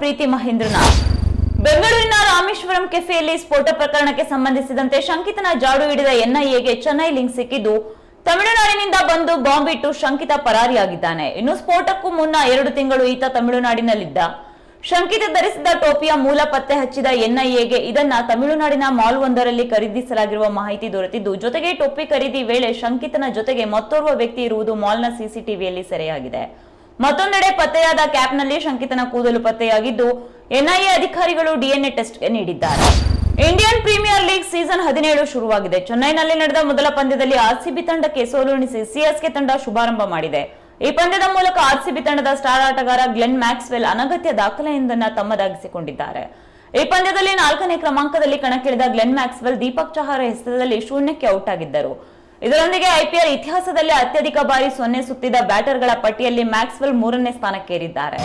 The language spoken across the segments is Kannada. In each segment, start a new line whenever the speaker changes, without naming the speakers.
ಪ್ರೀತಿ ಮಹೇಂದ್ರನಾಥ್. ಬೆಂಗಳೂರಿನ ರಾಮೇಶ್ವರಂ ಕೆಫೆಯಲ್ಲಿ ಸ್ಫೋಟ ಪ್ರಕರಣಕ್ಕೆ ಸಂಬಂಧಿಸಿದಂತೆ ಶಂಕಿತನ ಜಾಡು ಹಿಡಿದ ಎನ್ಐಎಗೆ ಚೆನ್ನೈ ಲಿಂಕ್ ಸಿಕ್ಕಿದ್ದು, ತಮಿಳುನಾಡಿನಿಂದ ಬಂದು ಬಾಂಬ್ ಇಟ್ಟು ಶಂಕಿತ ಪರಾರಿಯಾಗಿದ್ದಾನೆ. ಇನ್ನು ಸ್ಫೋಟಕ್ಕೂ ಮುನ್ನ ಎರಡು ತಿಂಗಳು ಈತ ತಮಿಳುನಾಡಿನಲ್ಲಿದ್ದ. ಶಂಕಿತ ಧರಿಸಿದ್ದ ಟೋಪಿಯ ಮೂಲ ಪತ್ತೆ ಹಚ್ಚಿದ ಎನ್ಐಎಗೆ ಇದನ್ನ ತಮಿಳುನಾಡಿನ ಮಾಲ್ ಒಂದರಲ್ಲಿ ಖರೀದಿಸಲಾಗಿರುವ ಮಾಹಿತಿ ದೊರೆತಿದ್ದು, ಜೊತೆಗೆ ಟೋಪಿ ಖರೀದಿ ವೇಳೆ ಶಂಕಿತನ ಜೊತೆಗೆ ಮತ್ತೋರ್ವ ವ್ಯಕ್ತಿ ಇರುವುದು ಮಾಲ್ನ ಸಿಸಿಟಿವಿಯಲ್ಲಿ ಸೆರೆಯಾಗಿದೆ. ಮತ್ತೊಂದೆಡೆ ಪತ್ತೆಯಾದ ಕ್ಯಾಪ್ನಲ್ಲಿ ಶಂಕಿತನ ಕೂದಲು ಪತ್ತೆಯಾಗಿದ್ದು, ಎನ್ಐಎ ಅಧಿಕಾರಿಗಳು ಡಿಎನ್ಎ ಟೆಸ್ಟ್ಗೆ ನೀಡಿದ್ದಾರೆ. ಇಂಡಿಯನ್ ಪ್ರೀಮಿಯರ್ ಲೀಗ್ ಸೀಸನ್ ಹದಿನೇಳು ಶುರುವಾಗಿದೆ. ಚೆನ್ನೈನಲ್ಲಿ ನಡೆದ ಮೊದಲ ಪಂದ್ಯದಲ್ಲಿ ಆರ್ಸಿಬಿ ತಂಡಕ್ಕೆ ಸೋಲುಣಿಸಿ ಸಿಎಸ್ಕೆ ತಂಡ ಶುಭಾರಂಭ ಮಾಡಿದೆ. ಈ ಪಂದ್ಯದ ಮೂಲಕ ಆರ್ಸಿಬಿ ತಂಡದ ಸ್ಟಾರ್ ಆಟಗಾರ ಗ್ಲೆನ್ ಮ್ಯಾಕ್ಸ್ವೆಲ್ ಅನಗತ್ಯ ದಾಖಲೆಯೊಂದನ್ನು ತಮ್ಮದಾಗಿಸಿಕೊಂಡಿದ್ದಾರೆ. ಈ ಪಂದ್ಯದಲ್ಲಿ ನಾಲ್ಕನೇ ಕ್ರಮಾಂಕದಲ್ಲಿ ಕಣಕ್ಕಿಳಿದ ಗ್ಲೆನ್ ಮ್ಯಾಕ್ಸ್ವೆಲ್ ದೀಪಕ್ ಚಹಾರ ಹೆಸರದಲ್ಲಿ ಶೂನ್ಯಕ್ಕೆ ಔಟ್ ಆಗಿದ್ದರು. ಇದರೊಂದಿಗೆ ಐಪಿಎಲ್ ಇತಿಹಾಸದಲ್ಲಿ ಅತ್ಯಧಿಕ ಬಾರಿ ಸೊನ್ನೆ ಸುತ್ತಿದ ಬ್ಯಾಟರ್ಗಳ ಪಟ್ಟಿಯಲ್ಲಿ ಮ್ಯಾಕ್ಸ್ವೆಲ್ ಮೂರನೇ ಸ್ಥಾನಕ್ಕೇರಿದ್ದಾರೆ.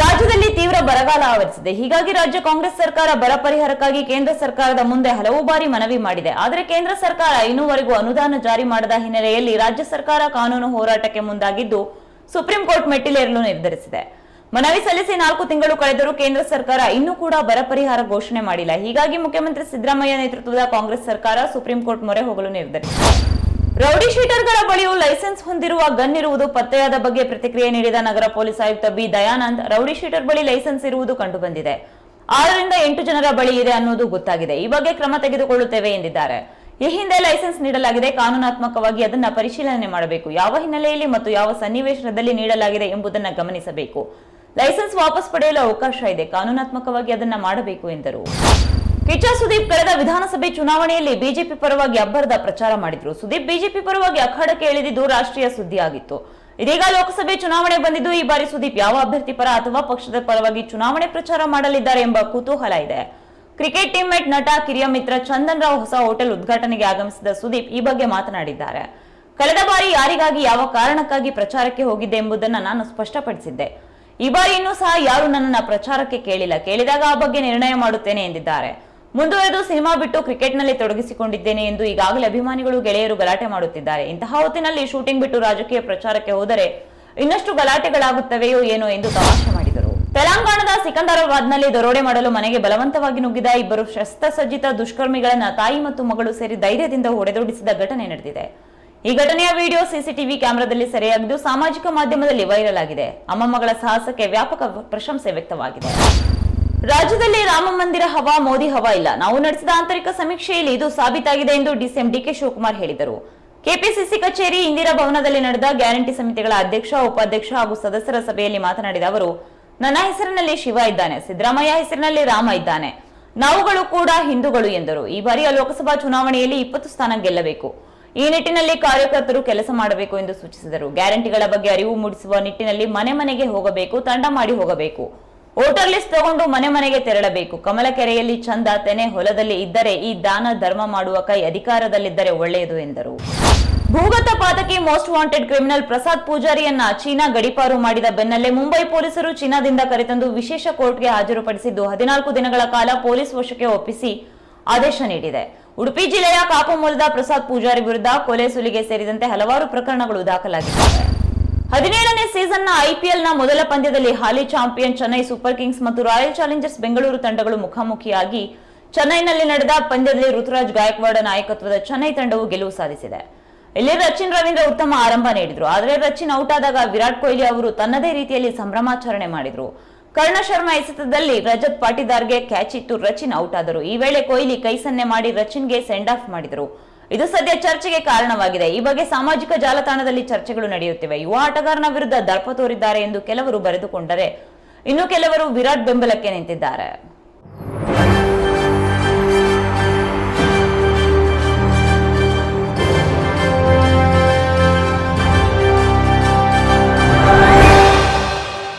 ರಾಜ್ಯದಲ್ಲಿ ತೀವ್ರ ಬರಗಾಲ ಆವರಿಸಿದೆ. ಹೀಗಾಗಿ ರಾಜ್ಯ ಕಾಂಗ್ರೆಸ್ ಸರ್ಕಾರ ಬರ ಪರಿಹಾರಕ್ಕಾಗಿ ಕೇಂದ್ರ ಸರ್ಕಾರದ ಮುಂದೆ ಹಲವು ಬಾರಿ ಮನವಿ ಮಾಡಿದೆ. ಆದರೆ ಕೇಂದ್ರ ಸರ್ಕಾರ ಇನ್ನೂವರೆಗೂ ಅನುದಾನ ಜಾರಿ ಮಾಡದ ಹಿನ್ನೆಲೆಯಲ್ಲಿ ರಾಜ್ಯ ಸರ್ಕಾರ ಕಾನೂನು ಹೋರಾಟಕ್ಕೆ ಮುಂದಾಗಿದ್ದು ಸುಪ್ರೀಂ ಕೋರ್ಟ್ ಮೆಟ್ಟಿಲೇರಲು ನಿರ್ಧರಿಸಿದೆ. ಮನವಿ ಸಲ್ಲಿಸಿ ನಾಲ್ಕು ತಿಂಗಳು ಕಳೆದರೂ ಕೇಂದ್ರ ಸರ್ಕಾರ ಇನ್ನೂ ಕೂಡ ಬರ ಪರಿಹಾರ ಘೋಷಣೆ ಮಾಡಿಲ್ಲ. ಹೀಗಾಗಿ ಮುಖ್ಯಮಂತ್ರಿ ಸಿದ್ದರಾಮಯ್ಯ ನೇತೃತ್ವದ ಕಾಂಗ್ರೆಸ್ ಸರ್ಕಾರ ಸುಪ್ರೀಂ ಕೋರ್ಟ್ ಮೊರೆ ಹೋಗಲು ನಿರ್ಧರಿಸಿದೆ. ರೌಡಿ ಶೀಟರ್ಗಳ ಬಳಿಯೂ ಲೈಸೆನ್ಸ್ ಹೊಂದಿರುವ ಗನ್ ಇರುವುದು ಪತ್ತೆಯಾದ ಬಗ್ಗೆ ಪ್ರತಿಕ್ರಿಯೆ ನೀಡಿದ ನಗರ ಪೊಲೀಸ್ ಆಯುಕ್ತ ಬಿ ದಯಾನಂದ್, ರೌಡಿ ಶೀಟರ್ ಬಳಿ ಲೈಸೆನ್ಸ್ ಇರುವುದು ಕಂಡುಬಂದಿದೆ. ಆರರಿಂದ ಎಂಟು ಜನರ ಬಳಿ ಇದೆ ಅನ್ನೋದು ಗೊತ್ತಾಗಿದೆ. ಈ ಬಗ್ಗೆ ಕ್ರಮ ತೆಗೆದುಕೊಳ್ಳುತ್ತೇವೆ ಎಂದಿದ್ದಾರೆ. ಈ ಹಿಂದೆ ಲೈಸೆನ್ಸ್ ನೀಡಲಾಗಿದೆ. ಕಾನೂನಾತ್ಮಕವಾಗಿ ಅದನ್ನು ಪರಿಶೀಲನೆ ಮಾಡಬೇಕು. ಯಾವ ಹಿನ್ನೆಲೆಯಲ್ಲಿ ಮತ್ತು ಯಾವ ಸನ್ನಿವೇಶದಲ್ಲಿ ನೀಡಲಾಗಿದೆ ಎಂಬುದನ್ನು ಗಮನಿಸಬೇಕು. ಲೈಸೆನ್ಸ್ ವಾಪಸ್ ಪಡೆಯಲು ಅವಕಾಶ ಇದೆ. ಕಾನೂನಾತ್ಮಕವಾಗಿ ಅದನ್ನು ಮಾಡಬೇಕು ಎಂದರು. ಕಿಚ್ಚ ಸುದೀಪ್ ಕಳೆದ ವಿಧಾನಸಭೆ ಚುನಾವಣೆಯಲ್ಲಿ ಬಿಜೆಪಿ ಪರವಾಗಿ ಅಬ್ಬರದ ಪ್ರಚಾರ ಮಾಡಿದ್ರು. ಸುದೀಪ್ ಬಿಜೆಪಿ ಪರವಾಗಿ ಅಖಾಡಕ್ಕೆ ಇಳಿದಿದ್ದು ರಾಷ್ಟ್ರೀಯ ಸುದ್ದಿಯಾಗಿತ್ತು. ಇದೀಗ ಲೋಕಸಭೆ ಚುನಾವಣೆ ಬಂದಿದ್ದು ಈ ಬಾರಿ ಸುದೀಪ್ ಯಾವ ಅಭ್ಯರ್ಥಿ ಪರ ಅಥವಾ ಪಕ್ಷದ ಪರವಾಗಿ ಚುನಾವಣೆ ಪ್ರಚಾರ ಮಾಡಲಿದ್ದಾರೆ ಎಂಬ ಕುತೂಹಲ ಇದೆ. ಕ್ರಿಕೆಟ್ ಟೀಮ್ಮೇಟ್ ನಟ, ಕಿರಿಯ ಮಿತ್ರ ಚಂದನ್ ರಾವ್ ಹೊಸ ಹೋಟೆಲ್ ಉದ್ಘಾಟನೆಗೆ ಆಗಮಿಸಿದ ಸುದೀಪ್ ಈ ಬಗ್ಗೆ ಮಾತನಾಡಿದ್ದಾರೆ. ಕಳೆದ ಬಾರಿ ಯಾರಿಗಾಗಿ ಯಾವ ಕಾರಣಕ್ಕಾಗಿ ಪ್ರಚಾರಕ್ಕೆ ಹೋಗಿದ್ದೆ ಎಂಬುದನ್ನು ನಾನು ಸ್ಪಷ್ಟಪಡಿಸಿದ್ದೆ. ಈ ಬಾರಿ ಇನ್ನೂ ಸಹ ಯಾರು ನನ್ನನ್ನ ಪ್ರಚಾರಕ್ಕೆ ಕೇಳಿಲ್ಲ. ಕೇಳಿದಾಗ ಆ ಬಗ್ಗೆ ನಿರ್ಣಯ ಮಾಡುತ್ತೇನೆ ಎಂದಿದ್ದಾರೆ. ಮುಂದುವರೆದು ಸಿನಿಮಾ ಬಿಟ್ಟು ಕ್ರಿಕೆಟ್ನಲ್ಲಿ ತೊಡಗಿಸಿಕೊಂಡಿದ್ದೇನೆ ಎಂದು ಈಗಾಗಲೇ ಅಭಿಮಾನಿಗಳು ಗೆಳೆಯರು ಗಲಾಟೆ ಮಾಡುತ್ತಿದ್ದಾರೆ. ಇಂತಹ ಹೊತ್ತಿನಲ್ಲಿ ಶೂಟಿಂಗ್ ಬಿಟ್ಟು ರಾಜಕೀಯ ಪ್ರಚಾರಕ್ಕೆ ಹೋದರೆ ಇನ್ನಷ್ಟು ಗಲಾಟೆಗಳಾಗುತ್ತವೆಯೋ ಏನೋ ಎಂದು ತಮಾಷೆ ಮಾಡಿದರು. ತೆಲಂಗಾಣದ ಸಿಕಂದರಾಬಾದ್ನಲ್ಲಿ ದರೋಡೆ ಮಾಡಲು ಮನೆಗೆ ಬಲವಂತವಾಗಿ ನುಗ್ಗಿದ ಇಬ್ಬರು ಶಸ್ತ್ರಸಜ್ಜಿತ ದುಷ್ಕರ್ಮಿಗಳನ್ನ ತಾಯಿ ಮತ್ತು ಮಗಳು ಸೇರಿ ಧೈರ್ಯದಿಂದ ಹೊಡೆದೋಡಿಸಿದ ಘಟನೆ ನಡೆದಿದೆ. ಈ ಘಟನೆಯ ವಿಡಿಯೋ ಸಿಸಿಟಿವಿ ಕ್ಯಾಮೆರಾದಲ್ಲಿ ಸೆರೆಯಾಗಿದ್ದು ಸಾಮಾಜಿಕ ಮಾಧ್ಯಮದಲ್ಲಿ ವೈರಲ್ ಆಗಿದೆ. ಅಮ್ಮಮ್ಮಗಳ ಸಾಹಸಕ್ಕೆ ವ್ಯಾಪಕ ಪ್ರಶಂಸೆ ವ್ಯಕ್ತವಾಗಿದೆ. ರಾಜ್ಯದಲ್ಲಿ ರಾಮ ಮಂದಿರ ಹವಾ, ಮೋದಿ ಹವಾ ಇಲ್ಲ. ನಾವು ನಡೆಸಿದ ಆಂತರಿಕ ಸಮೀಕ್ಷೆಯಲ್ಲಿ ಇದು ಸಾಬೀತಾಗಿದೆ ಎಂದು ಡಿಸಿಎಂ ಡಿಕೆ ಶಿವಕುಮಾರ್ ಹೇಳಿದರು. ಕೆಪಿಸಿಸಿ ಕಚೇರಿ ಇಂದಿರಾ ಭವನದಲ್ಲಿ ನಡೆದ ಗ್ಯಾರಂಟಿ ಸಮಿತಿಗಳ ಅಧ್ಯಕ್ಷ, ಉಪಾಧ್ಯಕ್ಷ ಹಾಗೂ ಸದಸ್ಯರ ಸಭೆಯಲ್ಲಿ ಮಾತನಾಡಿದ ಅವರು, ನನ್ನ ಹೆಸರಿನಲ್ಲಿ ಶಿವ ಇದ್ದಾನೆ, ಸಿದ್ದರಾಮಯ್ಯ ಹೆಸರಿನಲ್ಲಿ ರಾಮ ಇದ್ದಾನೆ. ನಾವುಗಳು ಕೂಡ ಹಿಂದೂಗಳು ಎಂದರು. ಈ ಬಾರಿಯ ಲೋಕಸಭಾ ಚುನಾವಣೆಯಲ್ಲಿ ಇಪ್ಪತ್ತು ಸ್ಥಾನ ಗೆಲ್ಲಬೇಕು. ಈ ನಿಟ್ಟಿನಲ್ಲಿ ಕಾರ್ಯಕರ್ತರು ಕೆಲಸ ಮಾಡಬೇಕು ಎಂದು ಸೂಚಿಸಿದರು. ಗ್ಯಾರಂಟಿಗಳ ಬಗ್ಗೆ ಅರಿವು ಮೂಡಿಸುವ ನಿಟ್ಟಿನಲ್ಲಿ ಮನೆ ಮನೆಗೆ ಹೋಗಬೇಕು, ತಂಡ ಮಾಡಿ ಹೋಗಬೇಕು. ವೋಟರ್ ಲಿಸ್ಟ್ ತಗೊಂಡು ಮನೆ ಮನೆಗೆ ತೆರಳಬೇಕು. ಕಮಲಕೆರೆಯಲ್ಲಿ ಚಂದ, ತೆನೆ ಹೊಲದಲ್ಲಿ ಇದ್ದರೆ ಈ ದಾನ ಧರ್ಮ ಮಾಡುವ ಕೈ ಅಧಿಕಾರದಲ್ಲಿದ್ದರೆ ಒಳ್ಳೆಯದು ಎಂದರು. ಭೂಗತ ಪಾತಕಿ ಮೋಸ್ಟ್ ವಾಂಟೆಡ್ ಕ್ರಿಮಿನಲ್ ಪ್ರಸಾದ್ ಪೂಜಾರಿಯನ್ನ ಚೀನಾ ಗಡಿಪಾರು ಮಾಡಿದ ಬೆನ್ನಲ್ಲೇ ಮುಂಬೈ ಪೊಲೀಸರು ಚೀನಾದಿಂದ ಕರೆತಂದು ವಿಶೇಷ ಕೋರ್ಟ್ಗೆ ಹಾಜರುಪಡಿಸಿದ್ದು ಹದಿನಾಲ್ಕು ದಿನಗಳ ಕಾಲ ಪೊಲೀಸ್ ವಶಕ್ಕೆ ಒಪ್ಪಿಸಿ ಆದೇಶ ನೀಡಿದೆ. ಉಡುಪಿ ಜಿಲ್ಲೆಯ ಕಾಪು ಮೂಲದ ಪ್ರಸಾದ್ ಪೂಜಾರಿ ವಿರುದ್ಧ ಕೊಲೆ ಸುಲಿಗೆ ಸೇರಿದಂತೆ ಹಲವಾರು ಪ್ರಕರಣಗಳು ದಾಖಲಾಗಿದ್ದಾವೆ. ಹದಿನೇಳನೇ ಸೀಸನ್ನ ಐಪಿಎಲ್ನ ಮೊದಲ ಪಂದ್ಯದಲ್ಲಿ ಹಾಲಿ ಚಾಂಪಿಯನ್ ಚೆನ್ನೈ ಸೂಪರ್ ಕಿಂಗ್ಸ್ ಮತ್ತು ರಾಯಲ್ ಚಾಲೆಂಜರ್ಸ್ ಬೆಂಗಳೂರು ತಂಡಗಳು ಮುಖಾಮುಖಿಯಾಗಿ ಚೆನ್ನೈನಲ್ಲಿ ನಡೆದ ಪಂದ್ಯದಲ್ಲಿ ಋತುರಾಜ್ ಗಾಯಕ್ವಾಡ ನಾಯಕತ್ವದ ಚೆನ್ನೈ ತಂಡವು ಗೆಲುವು ಸಾಧಿಸಿದೆ. ಇಲ್ಲಿ ರಚಿನ್ ರವೀಂದ್ರ ಉತ್ತಮ ಆರಂಭ ನೀಡಿದ್ರು. ಆದರೆ ರಚಿನ್ ಔಟ್ ಆದಾಗ ವಿರಾಟ್ ಕೊಹ್ಲಿ ಅವರು ತನ್ನದೇ ರೀತಿಯಲ್ಲಿ ಸಂಭ್ರಮಾಚರಣೆ ಮಾಡಿದ್ರು. ಕರ್ಣ ಶರ್ಮಾ ಎಸೆತದಲ್ಲಿ ರಜತ್ ಪಾಟಿದಾರ್ಗೆ ಕ್ಯಾಚ್ ಇತ್ತು, ರಚಿನ್ ಔಟ್ ಆದರು. ಈ ವೇಳೆ ಕೊಹ್ಲಿ ಕೈ ಸನ್ನೆ ಮಾಡಿ ರಚಿನ್ಗೆ ಸೆಂಡ್ ಆಫ್ ಮಾಡಿದರು. ಇದು ಸದ್ಯ ಚರ್ಚೆಗೆ ಕಾರಣವಾಗಿದೆ. ಈ ಬಗ್ಗೆ ಸಾಮಾಜಿಕ ಜಾಲತಾಣದಲ್ಲಿ ಚರ್ಚೆಗಳು ನಡೆಯುತ್ತಿವೆ. ಯುವ ಆಟಗಾರನ ವಿರುದ್ಧ ದರ್ಪ ತೋರಿದ್ದಾರೆ ಎಂದು ಕೆಲವರು ಬರೆದುಕೊಂಡರೆ, ಇನ್ನು ಕೆಲವರು ವಿರಾಟ್ ಬೆಂಬಲಕ್ಕೆ ನಿಂತಿದ್ದಾರೆ.